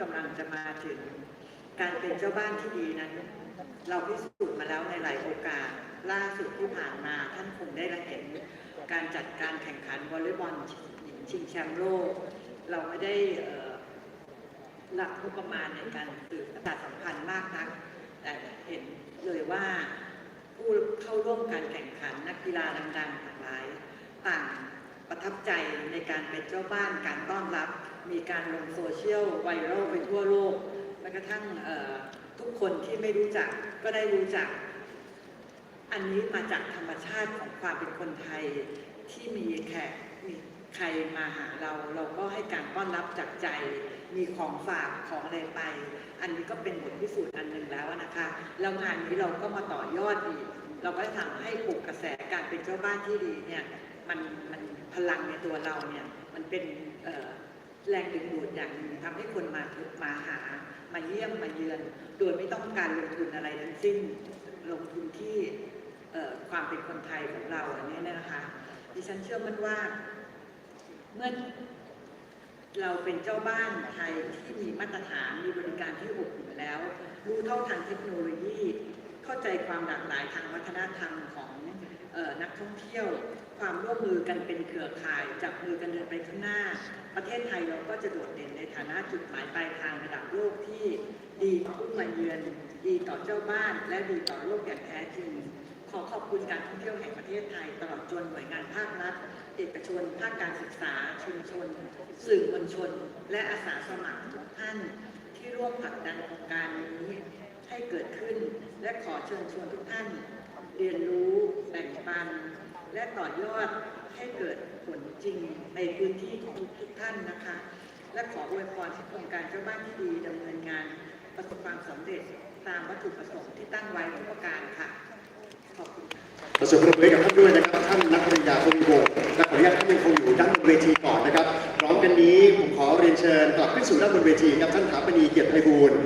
กำลังจะมาถึง การเป็นเจ้าบ้านที่ดีนั้น เราพิสูจน์มาแล้วในหลายโอกาส ล่าสุดที่ผ่านมาท่านคงได้เห็น การจัดการแข่งขันวอลเลย์บอลหญิงชิงแชมป์โลก เราไม่ได้หลักงบประมาณในการสื่อประชาสัมพันธ์มากนัก แต่เห็นเลยว่าผู้เข้าร่วมการแข่งขันนักกีฬาดังๆทั้งหลายต่าง ประทับใจในการเป็นเจ้าบ้านการต้อนรับ มีการลงโซเชียลไวรัลไปทั่วโลกแม้กระทั่งทุกคนที่ไม่รู้จักก็ได้รู้จัก อันนี้มาจากธรรมชาติของความเป็นคนไทยที่มีแขกมีใครมาหาเราเราก็ให้การต้อนรับจากใจ มีของฝากของอะไรไป อันนี้ก็เป็นบทพิสูจน์อันหนึ่งแล้วนะคะแล้วงานนี้เราก็มาต่อยอดอีก เราก็ทำให้ปลุกกระแสการเป็นเจ้าบ้านที่ดีเนี่ย มันมันพลังในตัวเราเนี่ยมันเป็นแรงดึงดูดอย่างหนึ่งทำให้คนมามาหามาเยี่ยมมาเยือน โดยไม่ต้องการลงทุนอะไรทั้งสิ้นลงทุนที่ความเป็นคนไทยของเราอันนี้นะคะดิฉันเชื่อมั่นว่าเมื่อเราเป็นเจ้าบ้านไทยที่มีมาตรฐานมีบริการที่อบอุ่นแล้ว รู้เท่าทันเทคโนโลยี เข้าใจความหลากหลายทางวัฒนธรรมของออนักท่องเที่ยว ความร่วมมือกันเป็นเครือข่ายจับมือกันเดินไปข้างหน้า ประเทศไทยเราก็จะโดดเด่นในฐานะจุดหมายปลายทางระดับโลกที่ดีต่อผู้มาเยือน ดีต่อเจ้าบ้าน และดีต่อโลกอย่างแท้จริง ขอขอบคุณการท่องเที่ยวแห่งประเทศไทย ตลอดจนหน่วยงานภาครัฐ เอกชน ภาคการศึกษา ชุมชน สื่อมวลชน และอาสาสมัครทุกท่านที่ร่วมผลักดันโครงการนี้ ให้เกิดขึ้น และขอเชิญชวนทุกท่าน เรียนรู้แบ่งปัน และต่อยอดให้เกิดผลจริงในพื้นที่ของทุกท่านนะคะ และขออวยพรให้โครงการเจ้าบ้านที่ดีดำเนินงานประสบความสำเร็จตามวัตถุประสงค์ที่ตั้งไว้ทุกประการค่ะ ขอบคุณค่ะ ขอเสียงปรบมือให้กับท่านด้วยนะครับท่านนักปริญญาคงวงศ์และขออนุญาตท่านยังคงอยู่ด้านบนเวทีก่อนนะครับพร้อมกันนี้ผมขอเรียนเชิญกลับขึ้นสู่ด้านบนเวทีครับท่านถาปณีเกียรติไพบูลย์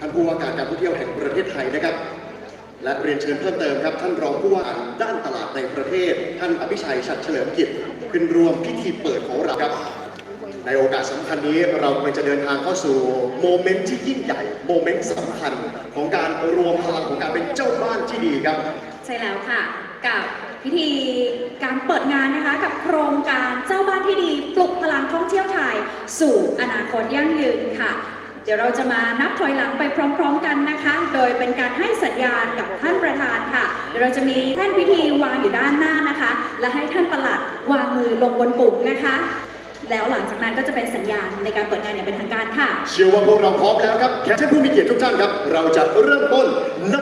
ท่านผู้ว่าการการท่องเที่ยวแห่งประเทศไทยนะครับ และเรียนเชิญเพิ่มเติมครับ ท่านรองผู้ว่าการด้านตลาดในประเทศ ท่านอภิชัยชัดเฉลิมกิจขึ้นรวมพิธีเปิดของเราครับ ในโอกาสสำคัญนี้เรากำลังจะเดินทางเข้าสู่โมเมนต์ที่ยิ่งใหญ่โมเมนต์สำคัญของการรวมพลังของการเป็นเจ้าบ้านที่ดีครับ ใช่แล้วค่ะ กับพิธีการเปิดงานนะคะกับโครงการเจ้าบ้านที่ดี ปลุกพลังท่องเที่ยวไทย สู่อนาคตยั่งยืนค่ะ ดี๋ยวเราจะมานับถอยหลังไปพร้อม ๆ กันนะคะ โดยเป็นการให้สัญญาณกับท่านประธานค่ะ เดี๋ยวเราจะมีแท่นพิธีวางอยู่ด้านหน้านะคะ และให้ท่านประหลัดวางมือลงบนปุ่มนะคะ แล้วหลังจากนั้นก็จะเป็นสัญญาณในการเปิดงานอย่างเป็นทางการค่ะ เชื่อว่าพวกเราพร้อมแล้วครับแขกท่านผู้มีเกียรติทุกท่านครับ เราจะเริ่มต้นใน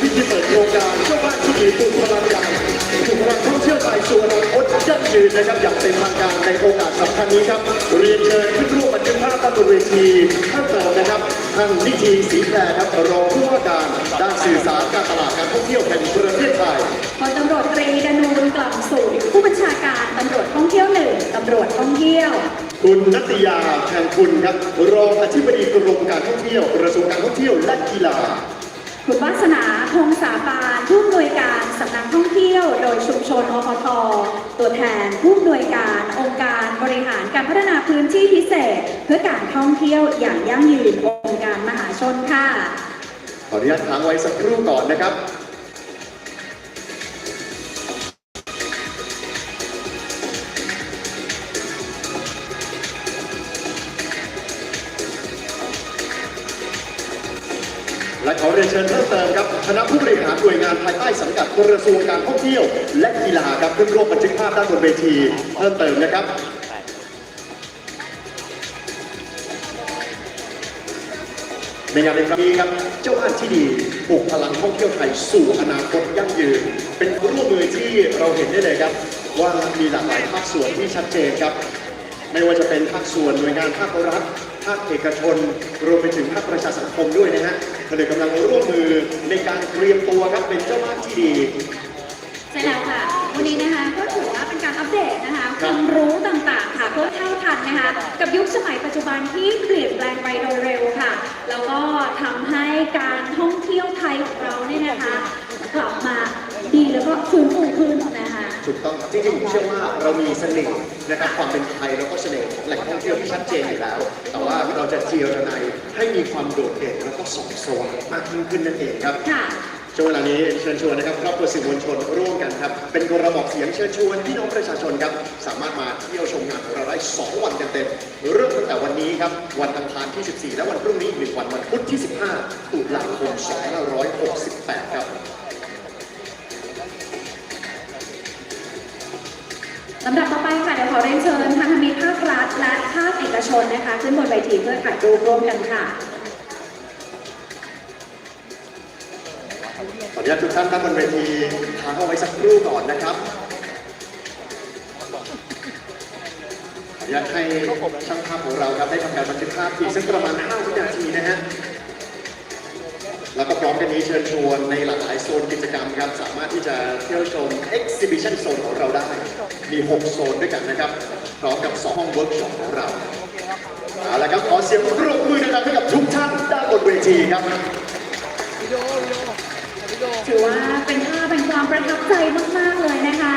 และนี่ครับคือพิธีเปิดโครงการเจ้าบ้านที่ดีปลุกพลังใหญ่ปลุกพลังท่องเที่ยวไทยสู่อนาคตยั่งยืนนะครับอย่างเป็นทางการในโอกาสสำคัญนี้ครับ เรียนเชิญขึ้นร่วมบันทึกภาพตั้งบนเวทีท่านเติมนะครับท่านนิติศรีแพรครับรองผู้ว่าการด้านสื่อสารการตลาดการท่องเที่ยวแห่งประเทศไทยพลตำรวจตรีดนูนกล่ำสูตรผู้บัญชาการตำรวจท่องเที่ยวหนึ่งตำรวจท่องเที่ยวคุณนัตยาแทนคุณครับรองอธิบดีกรมการท่องเที่ยวกระทรวงการท่องเที่ยวและกีฬา คุณวาสนาพงษาปานผู้อำนวยการสำนักท่องเที่ยว โดยชุมชนอพทตัวแทนผู้อำนวยการองค์การบริหารการพัฒนาพื้นที่พิเศษ เพื่อการท่องเที่ยวอย่างยั่งยืนองค์การมหาชนค่ะ ขออนุญาตค้างไว้สักครู่ก่อนนะครับ เรียนเชิญเพิ่มเติมครับคณะผู้บริหารหน่วยงานภายใต้สังกัดกระทรวงการท่องเที่ยว และกีฬาครับขึ้นร่วมบันทึกภาพด้านบนเวที เพิ่มเติมนะครับในงานในครั้งนี้ครับ เจ้าบ้านที่ดีปลุกพลังท่องเที่ยวไทยสู่อนาคตยั่งยืน เป็นร่วมมือที่เราเห็นได้เลยครับ ว่ามีหลากหลายภาคส่วนที่ชัดเจนครับ ไม่ว่าจะเป็นภาคส่วนหน่วยงานภาครัฐ ภาคเอกชน รวมไปถึงภาคประชาสังคมด้วยนะฮะเราเลยกำลังร่วมมือในการเตรียมตัวครับเป็นเจ้าบ้านที่ดีใช่แล้วค่ะ วันนี้นะคะก็ถือว่าเป็นการอัปเดตนะคะความรู้ต่างๆค่ะเพื่อเท่าทันนะคะกับยุคสมัยปัจจุบันที่เปลี่ยนแปลงไปโดยเร็วค่ะ แล้วก็ทำให้การท่องเที่ยวไทยของเราเนี่ยนะคะ กลับมาดีแล้วก็ฟื้นฟูขึ้นนะคะ ถูกต้องครับจริงๆผมเชื่อว่าเรามีเสน่ห์นะครับความเป็นไทยแล้วก็เสน่ห์ของแหล่งท่องเที่ยวที่ชัดเจนอยู่แล้ว แต่ว่าเราจะเจียระไนให้มีความโดดเด่นแล้วก็ส่องสว่างมากยิ่งขึ้นนั่นเองครับค่ะ ช่วงเวลานี้เชิญชวนนะครับครอบครัวสื่อมวลชนร่วมกันครับเป็นกระบอกเสียงเชิญชวนพี่น้องประชาชนครับสามารถมาเที่ยวชมงานของเราได้2วันเต็มๆเริ่มตั้งแต่วันนี้ครับวันอังคารที่ 14 และวันพรุ่งนี้อีกหนึ่งวันวันพุธที่ 15 ตุลาคม 2568 ครับ ลำดับต่อไปค่ะเดี๋ยวขอเรียนเชิญพันธมิตรภาครัฐและภาคเอกชนนะคะ ขึ้นบนเวทีเพื่อถ่ายรูปร่วมกันค่ะ ขออนุญาตทุกท่านตั้งบนเวทีค้างเอาไว้สักครู่ก่อนนะครับ ขออนุญาตให้ช่างภาพของเราครับได้ทำการบันทึกภาพอีกสักประมาณ5วินาทีนะฮะ แล้วก็พร้อมกันนี้เชิญชวนในหลากหลายโซนกิจกรรมครับ สามารถที่จะเที่ยวชม Exhibition Zone ของเราได้ มี 6 โซนด้วยกันนะครับ พร้อมกับ 2 ห้องเวิร์กช็อปของเราเอาละครับขอเสียงปรบมือนะครับให้กับทุกท่านด้านบนเวทีครับ ถือว่าเป็นภาพเป็นความประทับใจมาก ๆ เลยนะคะ